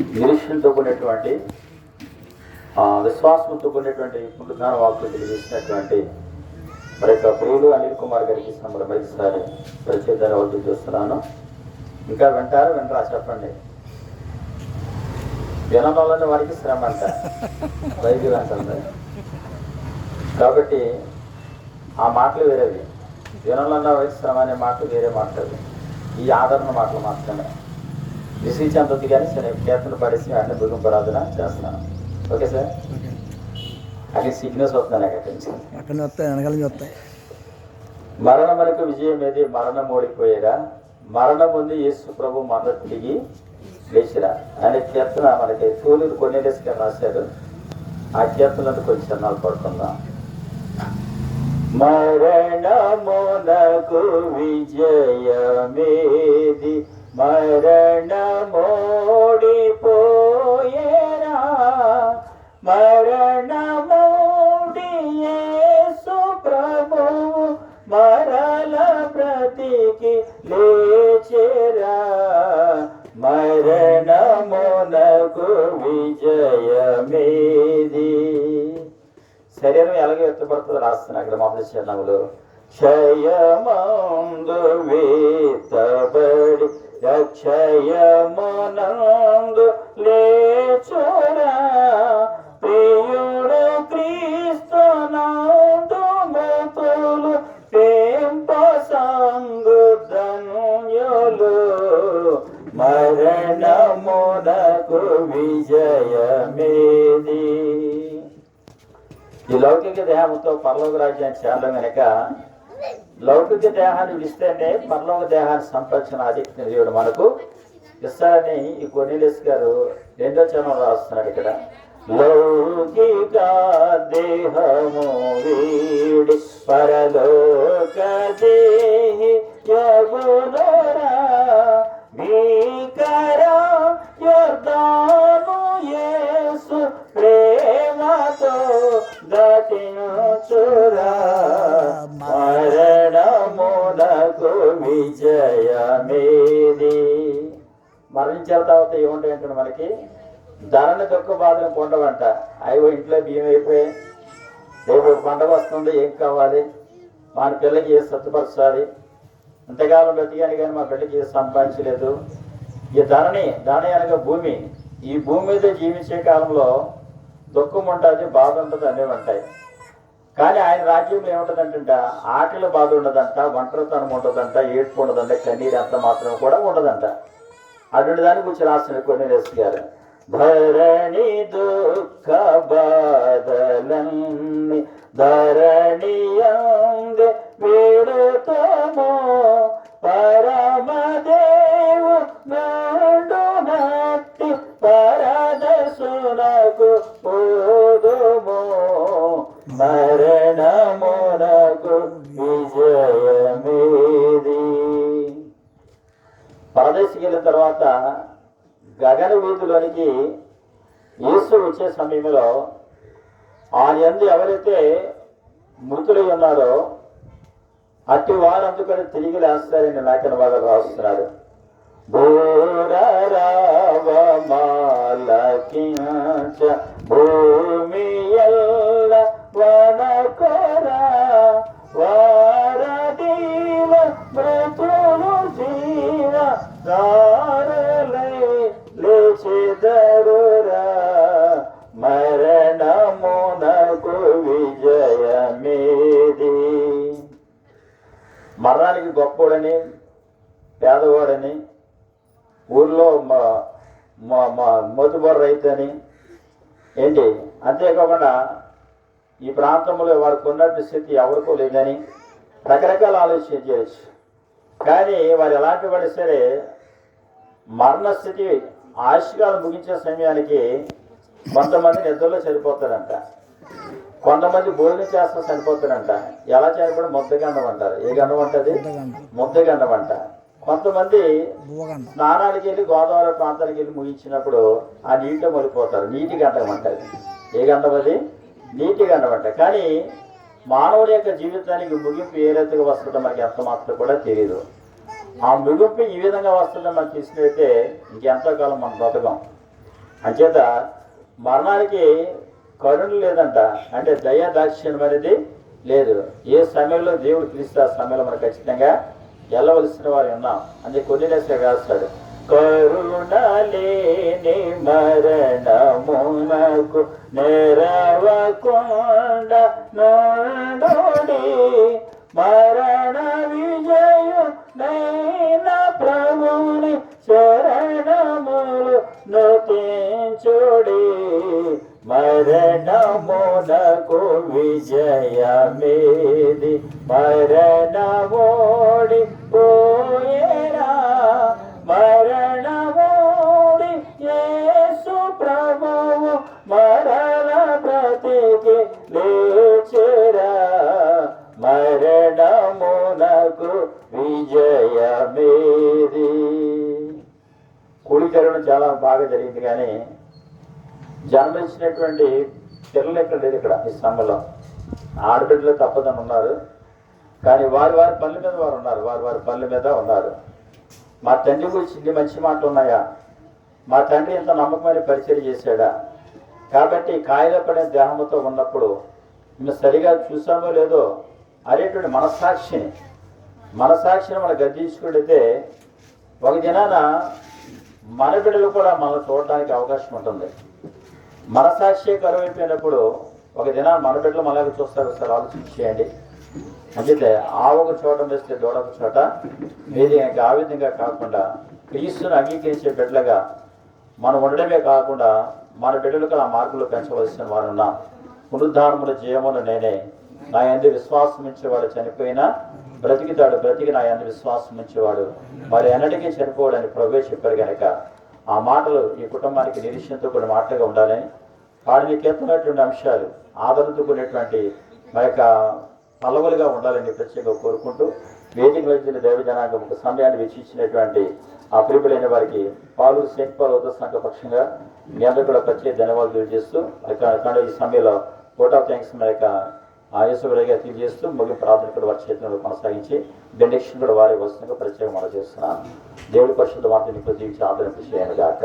నిరీక్షణతో కూడినటువంటి విశ్వాసంతో కూడినటువంటి పుట్టుకాన వాక్కులు తెలియజేసినటువంటి మరి యొక్క ప్రియుడు అనిల్ కుమార్ గారికి సంబరం మరిసారి ప్రత్యేక వద్దు చూస్తున్నాను. ఇంకా వింటారు వింటారా చెప్పండి. వినడంలోని వారికి శ్రమ అంట. వైద్యులు అంటుంది. కాబట్టి ఆ మాటలు వేరేవి. వినంలో వారికి శ్రమ అనే మాటలు వేరే మాటలు. ఈ ఆదరణ మాటలు మాత్రమే. విసిచంతది కానీ సరే కేతను పడేసి వెంటనే భూకంపరాధన చేస్తాను ఓకే సార్? అది సిగ్నల్స్ వస్తున్నాయి అక్కడి నుంచి. అక్కడ వస్తాయి వెనకాల నుంచి వస్తాయి. మరణములకు విజయం ఏది? మరణం ఓడిపోయేరా మరణం ఉంది యేసు ప్రభు మరణ తిరిగి లేచిరా? అనే కీర్తన మనకి తూలూరు కొన్నేసుగా రాశారు ఆ కీర్తనను కొంచెం చరణాలు పడుకుందాం. మరణమునకు విజయమేది బ్రతికి లేచెరా? మరణమునకు విజయమేది. శరీరం ఎలాగే ఎత్తపడుతుందో రాస్తున్నా అక్కడ మొదటి చరణంలో క్షయమందు వేతబడి అక్షయమునందు లేచో లౌకిక దేహంతో పరలోక రాజ్యాన్ని చేరడం వెనక లౌకిక దేహాన్ని విడిస్తేనే పరలోక దేహాన్ని సంపర్చన ఆధిక్యం దేవుడు మనకు. ఇస్తారని ఈ కొనీలిస్ గారు రెండో చరణం రాస్తున్నాడు ఇక్కడ. లౌకిక దేహము వీడి పరలోక దేహి దాటించురా మరణమునకు విజయమేది. మరణించిన తర్వాత ఏముంటాయంటే మనకి? ధరణ దుఃఖ బాధలు పొండవంట అయ్యో ఇంట్లో బియ్యం అయిపోయాయి. రేపు పండగ వస్తుంది ఏం కావాలి? మా పిల్లకి ఏ సత్తుపరచాలి? ఇంతకాలం బ్రతికాను కానీ మా పిల్లకి ఏ సంపాదించలేదు. ఈ ధరని ధరణి అనగా భూమి. ఈ భూమి మీద జీవించే కాలంలో దుఃఖం ఉంటుంది బాధ ఉంటుంది అన్నీ ఉంటాయి. కానీ ఆయన రాజ్యంలో ఏముంటదంట ఆకలి బాధ ఉండదంట ఒంటరితనం ఉండదంట ఏడుపు ఉండదంట కన్నీరు అంత మాత్రం కూడా ఉండదంట. అటువంటి దాని గురించి రాసిన కొన్ని గారు. ధరణి దుఃఖ బాధలన్నీ ధరణి అందే వేడుతమో పరమదేవు నాడునట్టి పరదసునకు మరణమునకు విజయమేది పరదేశికి వెళ్ళిన తర్వాత గగన వీధిలోనికి యేసు వచ్చే సమయంలో ఆయన ఎందు ఎవరైతే మృతులై ఉన్నారో అట్టి వారు అందుకని తిరిగి లేస్తారని లేఖన బాగా రాస్తున్నారు భూరరావమాలకించ భూ లేచెదరురా మరణమునకు విజయమేది. మరణానికి గొప్పోడని పేదవాడని ఊర్లో మా మా మా మోతుబర్ రైతని ఏంటి? అంతేకాకుండా ఈ ప్రాంతంలో వారికి ఉన్నట్టు స్థితి ఎవరికో లేదని రకరకాల ఆలోచన చేయొచ్చు. కానీ వారు ఎలాంటి వాడు సరే మరణస్థితి ఆశకాలు ముగించే సమయానికి కొంతమంది నిద్రలో చనిపోతారంట కొంతమంది భోజనం చేస్తా చనిపోతారంట ఎలా చనిపోవడం ముద్దగండం అంటారు. ఏ గండం అంటది? ముద్దగండం. అంట. కొంతమంది స్నానానికి వెళ్ళి గోదావరి ప్రాంతానికి వెళ్ళి ముగించినప్పుడు ఆ నీటిలో మరిపోతారు. నీటి గంటం అంటది. ఏ గంటం అది? నీటి గంటం అంట. కానీ మానవుడి యొక్క జీవితానికి ముగింపు ఏ రీతిగా వస్తుందో మనకి ఎంత మాత్రం కూడా తెలియదు ఆ ముగింపు ఈ విధంగా వస్తుందో మనం తీసుకెళ్తే ఇంకెంతో కాలం మనం బ్రతకం. అంచేత మరణానికి కరుణ లేదంట. అంటే దయా దాక్ష్యం అనేది లేదు. ఏ సమయంలో దేవుడు పిలిస్తే ఆ సమయంలో మనం ఖచ్చితంగా వెళ్ళవలసిన వారు ఉన్నాం. అని కొన్ని దశ వేస్తాడు కరుణ లేని మరణమునకు నెరవకొండ మరణ మరణమోడి పోయేరా మరణమోడి యేసు ప్రభువు మరణ బ్రతికి లేచేరా మరణమునకు విజయమేది కుడి జరగడం చాలా బాగా జరిగింది కానీ జన్మించినటువంటి పిల్లలు ఇక్కడ లేదు ఇక్కడ ఈ సమయంలో ఆడబిడ్డలు తప్పదని ఉన్నారు కానీ వారి వారి పనుల మీద వారు ఉన్నారు. వారి వారి పనుల మీద ఉన్నారు. మా తండ్రి గురించి ఇన్ని మంచి మాటలు ఉన్నాయా? మా తండ్రి ఇంత నమ్మకమైన పరిచయం చేశాడా? కాబట్టి కాయలు పడే దేహంతో ఉన్నప్పుడు మేము సరిగా చూసామో లేదో అనేటువంటి మనస్సాక్షిని మనస్సాక్షిని మనం గద్దించుకుంటే ఒక దినాన మన బిడ్డలు కూడా మనం చూడడానికి అవకాశం ఉంటుంది. మనసాక్షి కరువైపోయినప్పుడు ఒక దినాన మన బిడ్డలు మనకు చూస్తారు. సార్ ఆలోచించేయండి అందుకే ఆ ఒక చోట వేస్తే దూడ ఒక చోట మీది ఆ విధంగా కాకుండా క్రీస్తును అంగీకరించే బిడ్డలుగా మనం ఉండడమే కాకుండా మన బిడ్డలకు ఆ మార్గంలో పెంచవలసిన వారు ఉన్నాం పునరుద్ధారముల జీవములు నేనే. నా ఎందు విశ్వాసం ఇచ్చేవాడు చనిపోయినా బ్రతికితాడు బ్రతికి నా ఎందు విశ్వాసం ఇచ్చేవాడు మరి ఎన్నటికీ చనిపోవడని ప్రభు చెప్పారు కనుక ఆ మాటలు ఈ కుటుంబానికి నిరీక్షణతో కొన్ని మాటలుగా ఉండాలని. వాడిని కీర్తనటువంటి అంశాలు ఆదరణతో కూడినటువంటి మా యొక్క పల్లవులుగా ఉండాలని ప్రత్యేకంగా కోరుకుంటూ వేదిక వచ్చిన దేవ జనాంగం ఒక సమయాన్ని వీక్షించినటువంటి ఆ ప్రియులైన వారికి పాలు సెంట్ పాలు సంఘ పక్షంగా మీ అందరూ కూడా ప్రత్యేక ధన్యవాదాలు తెలియజేస్తూ అక్కడ ఈ సమయంలో ఓట్ ఆఫ్ థ్యాంక్స్ మా యొక్క ఆయుసగుడిగా తెలియజేస్తూ ముగింపు ప్రార్థన కూడా వారి చేతుల్లో కొనసాగించి బెండక్షన్ కూడా వారి వస్తుందిగా ప్రత్యేకంగా మనం చేస్తున్నాను దేవుడి పరిశుద్ధ వార్తని ప్రతి ఆదరింపు చేయను గాక